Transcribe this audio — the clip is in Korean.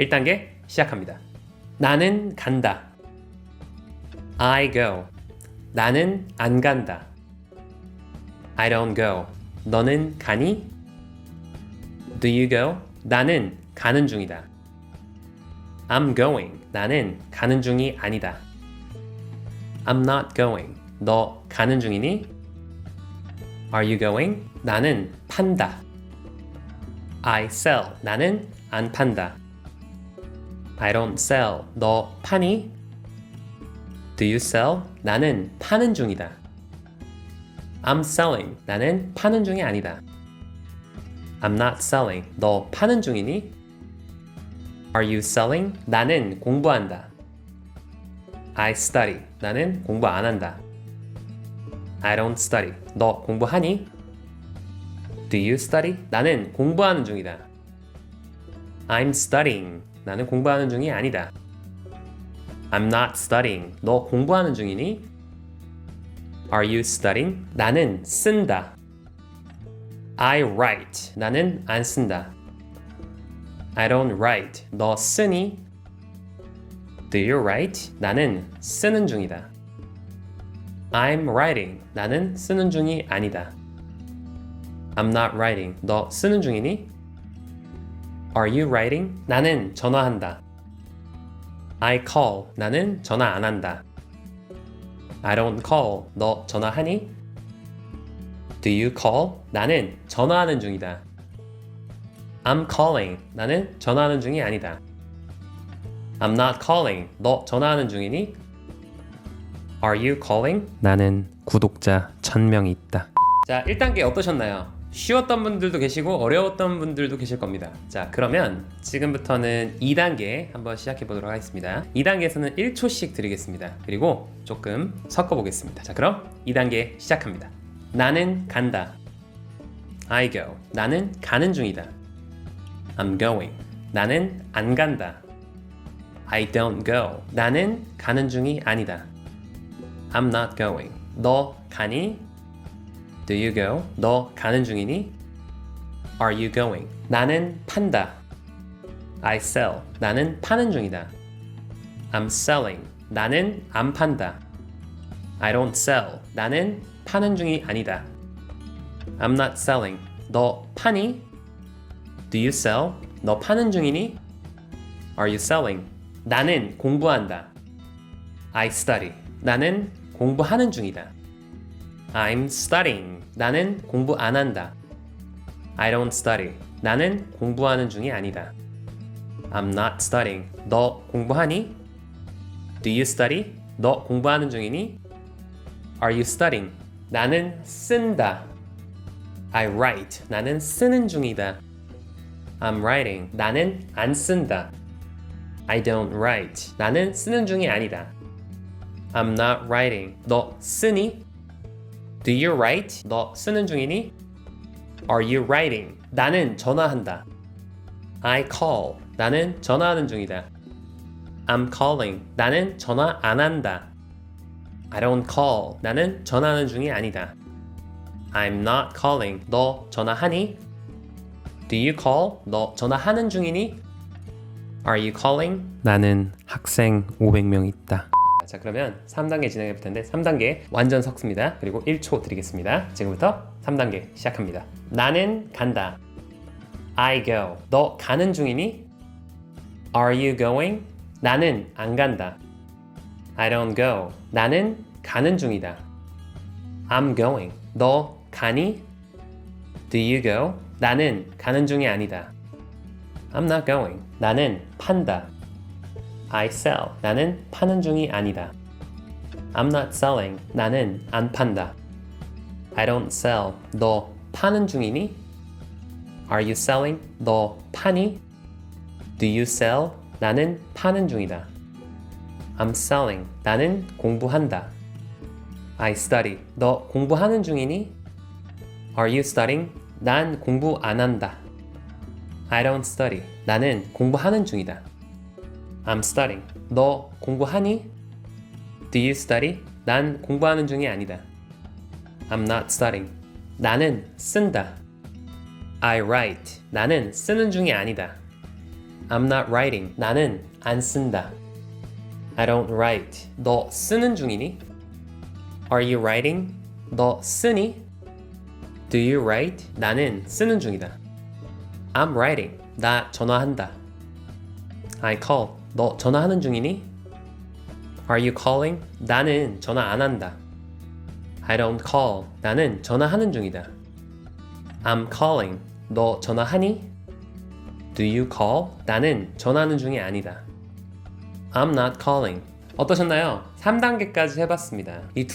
1단계 시작합니다. 나는 간다. I go. 나는 안 간다. I don't go. 너는 가니? Do you go? 나는 가는 중이다. I'm going. 나는 가는 중이 아니다. I'm not going. 너 가는 중이니? Are you going? 나는 판다. I sell. 나는 안 판다. I don't sell. 너 파니? Do you sell? 나는 파는 중이다. I'm selling. 나는 파는 중이 아니다. I'm not selling. 너 파는 중이니? Are you selling? 나는 공부한다. I study. 나는 공부 안 한다. I don't study. 너 공부하니? Do you study? 나는 공부하는 중이다. I'm studying. 나는 공부하는 중이 아니다. I'm not studying. 너 공부하는 중이니? Are you studying? 나는 쓴다. I write. 나는 안 쓴다. I don't write. 너 쓰니? Do you write? 나는 쓰는 중이다. I'm writing. 나는 쓰는 중이 아니다. I'm not writing. 너 쓰는 중이니? Are you writing? 나는 전화한다. I call. 나는 전화 안 한다. I don't call. 너 전화하니? Do you call? 나는 전화하는 중이다. I'm calling. 나는 전화하는 중이 아니다. I'm not calling. 너 전화하는 중이니? Are you calling? 나는 구독자 1000명이 있다. 자, 1단계 어떠셨나요? 쉬웠던 분들도 계시고 어려웠던 분들도 계실 겁니다. 자, 그러면 지금부터는 2단계 한번 시작해 보도록 하겠습니다. 2단계에서는 1초씩 드리겠습니다. 그리고 조금 섞어 보겠습니다. 자, 그럼 2단계 시작합니다. 나는 간다. I go. 나는 가는 중이다. I'm going. 나는 안 간다. I don't go. 나는 가는 중이 아니다. I'm not going. 너 가니? Do you go? 너 가는 중이니? Are you going? 나는 판다. I sell. 나는 파는 중이다. I'm selling. 나는 안 판다. I don't sell. 나는 파는 중이 아니다. I'm not selling. 너 파니? Do you sell? 너 파는 중이니? Are you selling? 나는 공부한다. I study. 나는 공부하는 중이다. I'm studying. 나는 공부 안 한다. I don't study. 나는 공부하는 중이 아니다. I'm not studying. 너 공부하니? Do you study? 너 공부하는 중이니? Are you studying? 나는 쓴다. I write. 나는 쓰는 중이다. I'm writing. 나는 안 쓴다. I don't write. 나는 쓰는 중이 아니다. I'm not writing. 너 쓰니? Do you write? 너 쓰는 중이니? Are you writing? 나는 전화한다. I call. 나는 전화하는 중이다. I'm calling. 나는 전화 안 한다. I don't call. 나는 전화하는 중이 아니다. I'm not calling. 너 전화하니? Do you call? 너 전화하는 중이니? Are you calling? 나는 학생 500명 있다. 자 그러면 3단계 진행해 볼 텐데 3단계 완전 섞습니다. 그리고 1초 드리겠습니다. 지금부터 3단계 시작합니다. 나는 간다. I go. 너 가는 중이니? Are you going? 나는 안 간다. I don't go. 나는 가는 중이다. I'm going. 너 가니? Do you go? 나는 가는 중이 아니다. I'm not going. 나는 판다. I sell. 나는 파는 중이 아니다. I'm not selling. 나는 안 판다. I don't sell. 너 파는 중이니? Are you selling? 너 파니? Do you sell? 나는 파는 중이다. I'm selling. 나는 공부한다. I study. 너 공부하는 중이니? Are you studying? 난 공부 안 한다. I don't study. 나는 공부하는 중이다. I'm studying. 너 공부하니? Do you study? 난 공부하는 중이 아니다. I'm not studying. 나는 쓴다. I write. 나는 쓰는 중이 아니다. I'm not writing. 나는 안 쓴다. I don't write. 너 쓰는 중이니? Are you writing? 너 쓰니? Do you write? 나는 쓰는 중이다. I'm writing. 나 전화한다. I call. 너 전화하는 중이니? Are you calling? 나는 전화 안 한다. I don't call. 나는 전화하는 중이다. I'm calling. 너 전화하니? Do you call? 나는 전화하는 중이 아니다. I'm not calling. 어떠셨나요? 3단계까지 해봤습니다. 이